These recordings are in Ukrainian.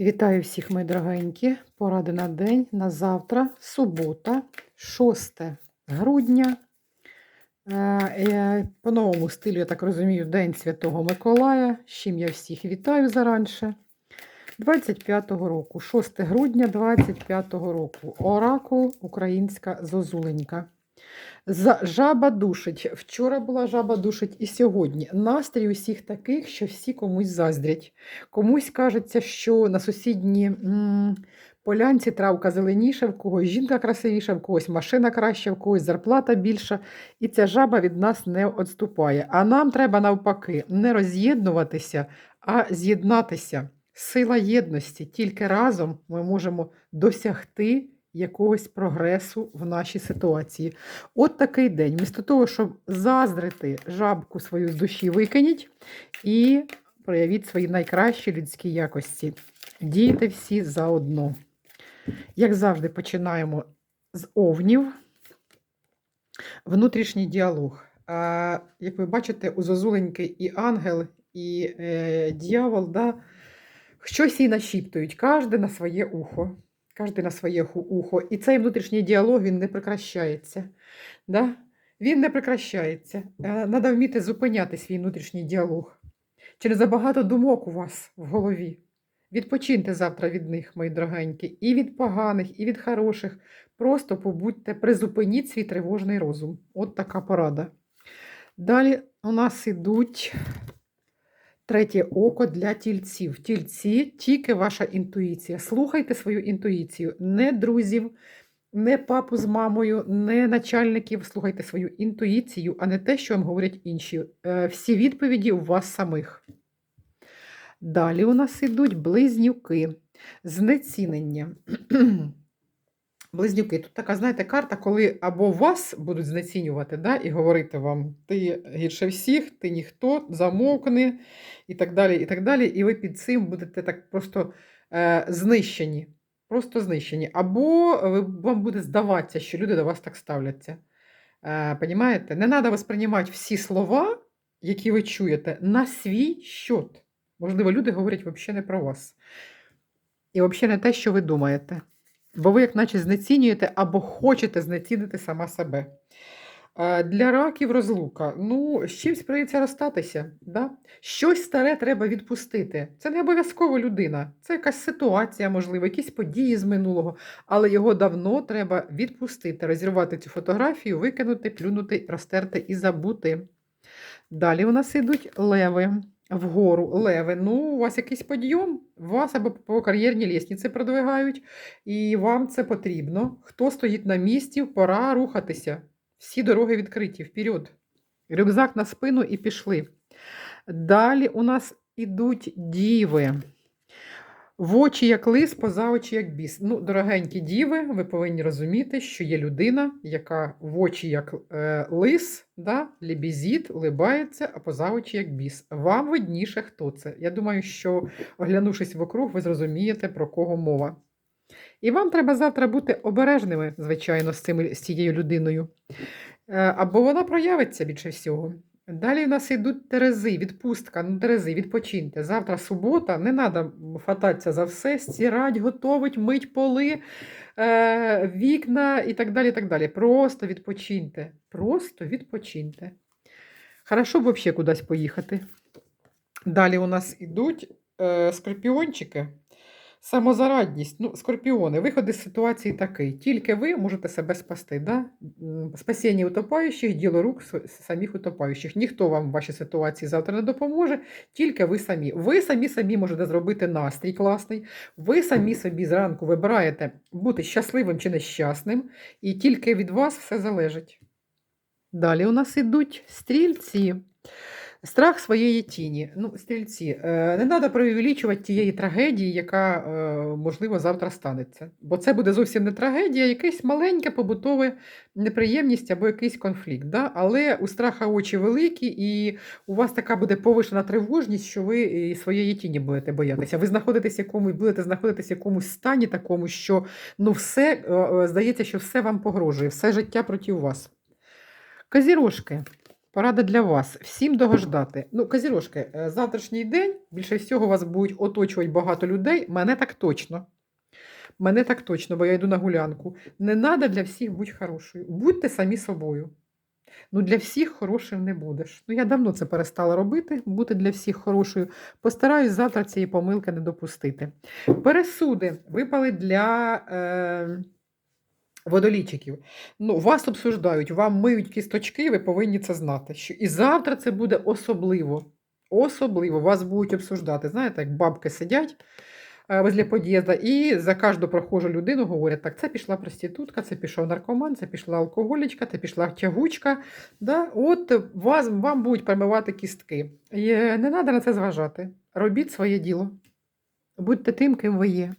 Вітаю всіх, мої дорогенькі. Поради на день на завтра, субота, 6 грудня. Е, е, По новому стилю, я так розумію, День Святого Миколая. З чим я всіх вітаю заранше. 25-го року, 6 грудня 25-го року. Оракул Українська Зозуленька. Жаба душить. Вчора була жаба душить і сьогодні. Настрій усіх таких, що всі комусь заздрять. Комусь кажеться, що на сусідній м, полянці травка зеленіша, в когось жінка красивіша, в когось машина краща, в когось зарплата більша. І ця жаба від нас не відступає. А нам треба навпаки не роз'єднуватися, а з'єднатися. Сила єдності. Тільки разом ми можемо досягти якогось прогресу в нашій ситуації. От такий день. Вмісто того, щоб заздрити жабку свою з душі, викиніть і проявіть свої найкращі людські якості. Дійте всі заодно. Як завжди, починаємо з овнів. Внутрішній діалог. Як ви бачите, у Зозуленьки і ангел, і е, дьявол, да, щось їй нашіптують, кожен на своє ухо. Кожен на своє ухо. І цей внутрішній діалог він не прекращається. Да? Він не прекращається. Треба вміти зупиняти свій внутрішній діалог. Чи не забагато думок у вас в голові? Відпочиньте завтра від них, мої дорогенькі, і від поганих, і від хороших. Просто побудьте, призупиніть свій тривожний розум. От така порада. Далі у нас ідуть третє око для тільців. Тільці тільки ваша інтуїція. Слухайте свою інтуїцію, не друзів, не папу з мамою, не начальників. Слухайте свою інтуїцію, а не те, що вам говорять інші. Е, Всі відповіді у вас самих. Далі у нас ідуть близнюки, знецінення. Близнюки, тут така, знаєте, карта, коли або вас будуть знецінювати, да, і говорити вам, ти гірше всіх, ти ніхто, замовкни, і так далі, і так далі. І ви під цим будете так просто е, знищені. Просто знищені. Або ви, вам буде здаватися, що люди до вас так ставляться. Е, понімаєте? Не треба восприймати всі слова, які ви чуєте, на свій счет. Можливо, люди говорять взагалі не про вас. І взагалі не те, що ви думаєте. Бо ви, як наче, знецінюєте або хочете знецінити сама себе. Для раків розлука. Ну, з чимсь прийдеться розстатися. Да? Щось старе треба відпустити. Це не обов'язково людина. Це якась ситуація, можливо, якісь події з минулого, але його давно треба відпустити, розірвати цю фотографію, викинути, плюнути, розтерти і забути. Далі у нас йдуть леви. Вгору леви. Ну, у вас якийсь подйом, вас або по кар'єрній лісниці продвигають, і вам це потрібно. Хто стоїть на місці, пора рухатися. Всі дороги відкриті, вперед. Рюкзак на спину і пішли. Далі у нас ідуть діви. В очі як лис, поза очі як біс. Ну, дорогенькі діви, ви повинні розуміти, що є людина, яка в очі як е, лис, да, лебізіт, улибається, а поза очі як біс. Вам видніше, хто це. Я думаю, що, оглянувшись вокруг, ви зрозумієте, про кого мова. І вам треба завтра бути обережними, звичайно, з, цими, з цією людиною. Е, Або вона проявиться більше всього. Далі у нас йдуть терези, відпустка. Ну, терези, відпочиньте. Завтра субота, не треба хвататися за все, стирать, готовить, мить поли, е, вікна і так далі. так далі. Просто відпочиньте. Просто відпочиньте. Хорошо б взагалі кудись поїхати. Далі у нас йдуть е, скорпіончики. Самозарадність. Ну, скорпіони, виход із ситуації такий. Тільки ви можете себе спасти. Да? Спасіння утопаючих, діло рук самих утопаючих. Ніхто вам в вашій ситуації завтра не допоможе, тільки ви самі. Ви самі самі можете зробити настрій класний. Ви самі собі зранку вибираєте бути щасливим чи нещасним, і тільки від вас все залежить. Далі у нас ідуть стрільці. Страх своєї тіні. Ну, стрільці, е, не треба преувеличувати тієї трагедії, яка, е, можливо, завтра станеться. Бо це буде зовсім не трагедія, а якась маленька побутова неприємність або якийсь конфлікт. Да? Але у страха очі великі, і у вас така буде повишена тривожність, що ви і своєї тіні будете боятися. Ви знаходитесь якомусь, будете знаходитися в якомусь стані такому, що ну, все, е, здається, що все вам погрожує, все життя проти вас. Козірожки. Порада для вас. Всім догождати. Ну, козірожки, е, завтрашній день більше всього вас будуть оточувати багато людей. Мене так точно. Мене так точно, бо я йду на гулянку. Не треба для всіх бути хорошою. Будьте самі собою. Ну, для всіх хорошим не будеш. Ну, я давно це перестала робити, бути для всіх хорошою. Постараюсь завтра цієї помилки не допустити. Пересуди випали для е, водолічиків. Ну, вас обсуждають, вам миють кісточки, ви повинні це знати. Що і завтра це буде особливо. Особливо вас будуть обсуждати. Знаєте, як бабки сидять е, возле під'їзду і за кожну прохожу людину говорять, так, це пішла проститутка, це пішов наркоман, це пішла алкоголічка, це пішла тягучка. Да? От вас, вам будуть промивати кістки. І не треба на це зважати. Робіть своє діло. Будьте тим, ким ви є.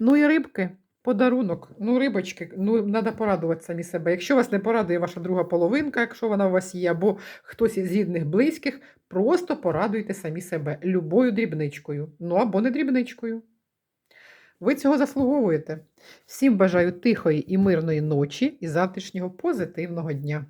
Ну і рибки, подарунок. Ну, рибочки, ну треба порадувати самі себе. Якщо вас не порадує ваша друга половинка, якщо вона у вас є, або хтось із рідних близьких, просто порадуйте самі себе любою дрібничкою. Ну або не дрібничкою. Ви цього заслуговуєте. Всім бажаю тихої і мирної ночі і завтрашнього позитивного дня.